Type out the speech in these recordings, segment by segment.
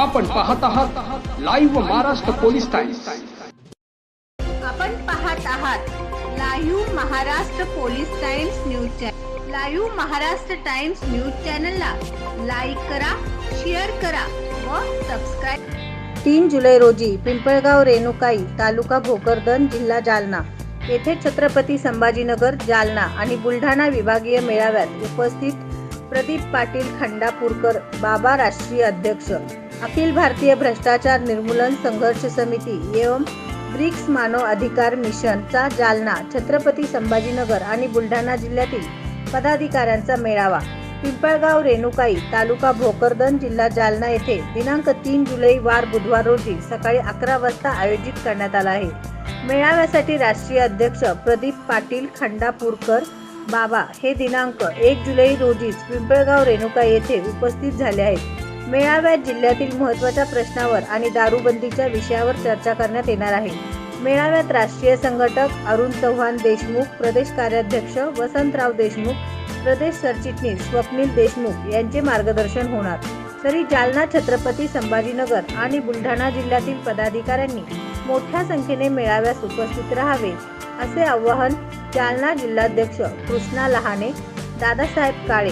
आपण पाहत आहात लाईव्ह महाराष्ट्र पोलीस टाइम्स आपण पाहत आहात live Maharashtra police times news channel live Maharashtra times news चॅनलला लाईक करा शेअर करा व सबस्क्राईब तीन जुलै रोजी पिंपळगाव रेणुकाई तालुका भोकरदन जिल्हा जालना येथे छत्रपती संभाजीनगर जालना आणि बुलढाणा विभागीय मेळाव्यात उपस्थित प्रदीप पाटील खंडापूरकर बाबा राष्ट्रीय अध्यक्ष. अखिल भारतीय भ्रष्टाचार निर्मूलन संघर्ष समिती एवं ब्रिक्स मानव अधिकार मिशनचा जालना छत्रपती संभाजीनगर आणि बुलढाणा जिल्ह्यातील पदाधिकाऱ्यांचा मेळावा. पिंपळगाव रेणुकाई तालुका भोकरदन जिल्हा जालना येथे दिनांक तीन जुलै वार बुधवार रोजी सकाळी अकरा वाजता आयोजित करण्यात आला आहे. मेळाव्यासाठी राष्ट्रीय अध्यक्ष प्रदीप पाटील खंडापूरकर बाबा हे दिनांक एक जुलै रोजीच पिंपळगाव रेणुका येथे उपस्थित झाले आहेत. मेळाव्यात जिल्ह्यातील महत्त्वाच्या प्रश्नावर आणि दारूबंदीच्या विषयावर चर्चा करण्यात येणार आहे. मेळाव्यात राष्ट्रीय संघटक अरुण चव्हाण देशमुख प्रदेश कार्याध्यक्ष वसंतराव देशमुख प्रदेश सरचिटणीस स्वप्नील देशमुख यांचे मार्गदर्शन होणार. तरी जालना छत्रपती संभाजीनगर आणि बुलढाणा जिल्ह्यातील पदाधिकाऱ्यांनी मोठ्या संख्येने मेळाव्यास उपस्थित राहावे असे आवाहन जालना जिल्हाध्यक्ष कृष्णा लहाने दादासाहेब काळे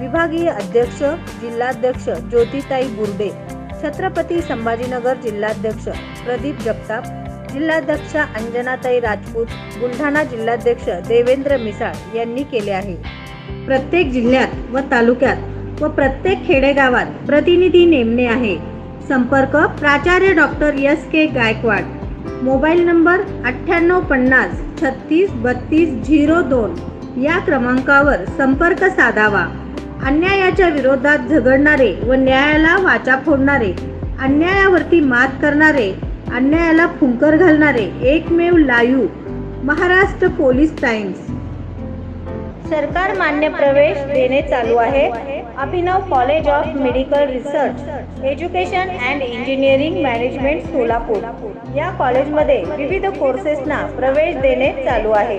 विभागीय अध्यक्ष जिल्हाध्यक्ष ज्योतिताई बुर्डे छत्रपती संभाजीनगर जिल्हाध्यक्ष प्रदीप जगताप जिल्हाध्यक्ष अंजनाताई राजपूत बुलढाणा जिल्हाध्यक्ष देवेंद्र मिसाळ यांनी केले आहे. प्रत्येक जिल्ह्यात व तालुक्यात व प्रत्येक खेडेगावात प्रतिनिधी नेमणे आहे. संपर्क प्राचार्य doctor S K Gaikwad. Mobile number अठ्ठ्याण्णव पन्नास छत्तीस बत्तीस झिरो दोन या क्रमांकावर संपर्क साधावा. अन्यायाच्या विरोधात झगडणारे व न्यायाला वाचा फोडणारे अन्यायावरती मात करणारे अन्यायाला फुंकर घालणारे एकमेव लायू महाराष्ट्र पोलीस टाइम्स. सरकार मान्य प्रवेश देणे चालू आहे. Abhinav college of medical research education and engineering management Solapur. या कॉलेजमध्ये विविध कोर्सेसना प्रवेश देणे चालू आहे.